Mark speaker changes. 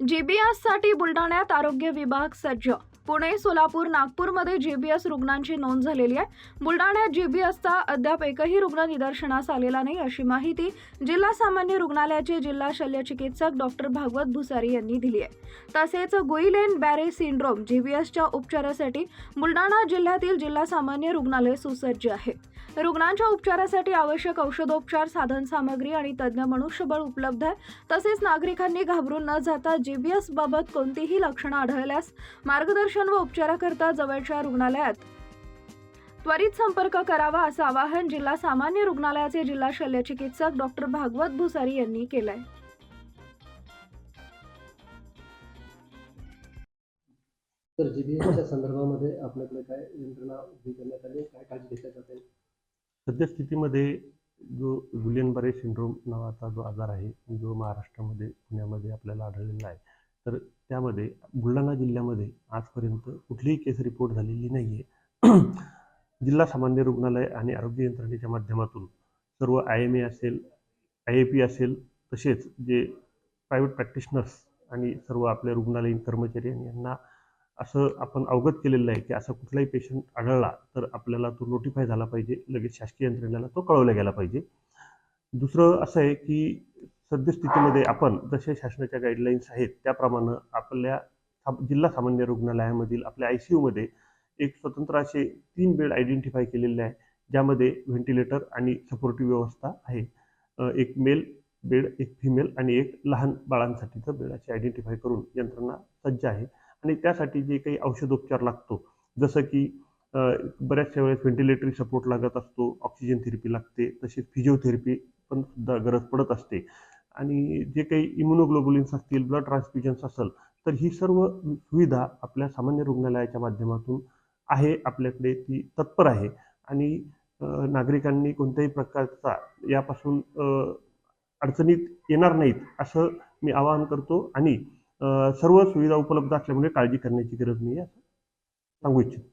Speaker 1: जीबीएससाठी बुलढाण्यात आरोग्य विभाग सज्ज पुणे सोलापूर नागपूरमध्ये जेबीएस रुग्णांची नोंद झालेली आहे. बुलडाण्यात जेबीएसचा अद्याप एकही रुग्ण निदर्शनास आलेला नाही अशी माहिती जिल्हा सामान्य रुग्णालयाचे जिल्हा शल्य चिकित्सक डॉक्टर भागवत भुसारी यांनी दिली आहे. तसेच गुईलेन बॅरे सिंड्रोम जेबीएसच्या उपचारासाठी बुलढाणा जिल्ह्यातील जिल्हा सामान्य रुग्णालय सुसज्ज आहे. रुग्णांच्या उपचारासाठी आवश्यक औषधोपचार साधनसामग्री आणि तज्ज्ञ मनुष्यबळ उपलब्ध आहे. तसेच नागरिकांनी घाबरून न जाता जेबीएस बाबत कोणतीही लक्षणं आढळल्यास मार्गदर्शन व उपचाराकरता जवळच्या रुग्णालयात. त्वरित संपर्क करावा असं आवाहन जिल्हा सामान्य रुग्णालयाचे जिल्हा शल्य चिकित्सक डॉक्टर भागवत भुसारी यांनी केलंय.
Speaker 2: तर जीबीएसच्या संदर्भामध्ये आपल्याकडे काय यंत्रणा उभी करण्यात आली? काय काळजी घेतल्या जाते?
Speaker 3: सद्यस्थितीमध्ये जो गुलियन बरे सिंड्रोम नावाचा जो आजार आहे जो महाराष्ट्रामध्ये पुण्यामध्ये आपल्याला आढळलेला आहे तर त्यामध्ये बुलढाणा जिल्ह्यामध्ये आजपर्यंत कुठलीही केस रिपोर्ट झालेली नाही आहे जिल्हा सामान्य रुग्णालय आणि आरोग्य यंत्रणेच्या माध्यमातून सर्व आय एम ए असेल आय ए पी असेल तसेच जे प्रायव्हेट प्रॅक्टिशनर्स आणि सर्व आपल्या रुग्णालयीन कर्मचारी आणि यांना असं आपण अवगत केलेलं आहे की असा कुठलाही पेशंट आढळला तर आपल्याला तो नोटिफाय झाला पाहिजे. लगेच शासकीय यंत्रणेला तो कळवला गेला पाहिजे. दुसरं असं आहे की सद्यस्थितीमध्ये आपण जसे शासनाच्या गाईडलाईन्स आहेत त्याप्रमाणे आपल्या साम- जिल्हा सामान्य रुग्णालयामधील आपल्या आय सी यूमध्ये एक स्वतंत्र असे तीन बेड आयडेंटिफाय केलेले आहे ज्यामध्ये व्हेंटिलेटर आणि सपोर्टिव्ह व्यवस्था आहे. एक मेल बेड एक फिमेल आणि एक लहान बाळांसाठीचं बेड असे आयडेंटिफाय करून यंत्रणा सज्ज आहे. आणि त्यासाठी जे काही औषधोपचार लागतो जसं की बऱ्याचशा वेळेस व्हेंटिलेटरी सपोर्ट लागत असतो ऑक्सिजन थेरपी लागते तसेच फिजिओथेरपी पण सुद्धा गरज पडत असते. आणि जे काही इम्युनोग्लोबुलिन्स असतील ब्लड ट्रान्सफ्युजन्स असेल तर ही सर्व सुविधा आपल्या सामान्य रुग्णालयाच्या माध्यमातून आहे आपल्याकडे ती तत्पर आहे. आणि नागरिकांनी कोणत्याही प्रकारचा यापासून अडचणीत येणार नाहीत असं मी आवाहन करतो. आणि सर्व सुविधा उपलब्ध असल्यामुळे काळजी करण्याची गरज नाही असं सांगू इच्छितो.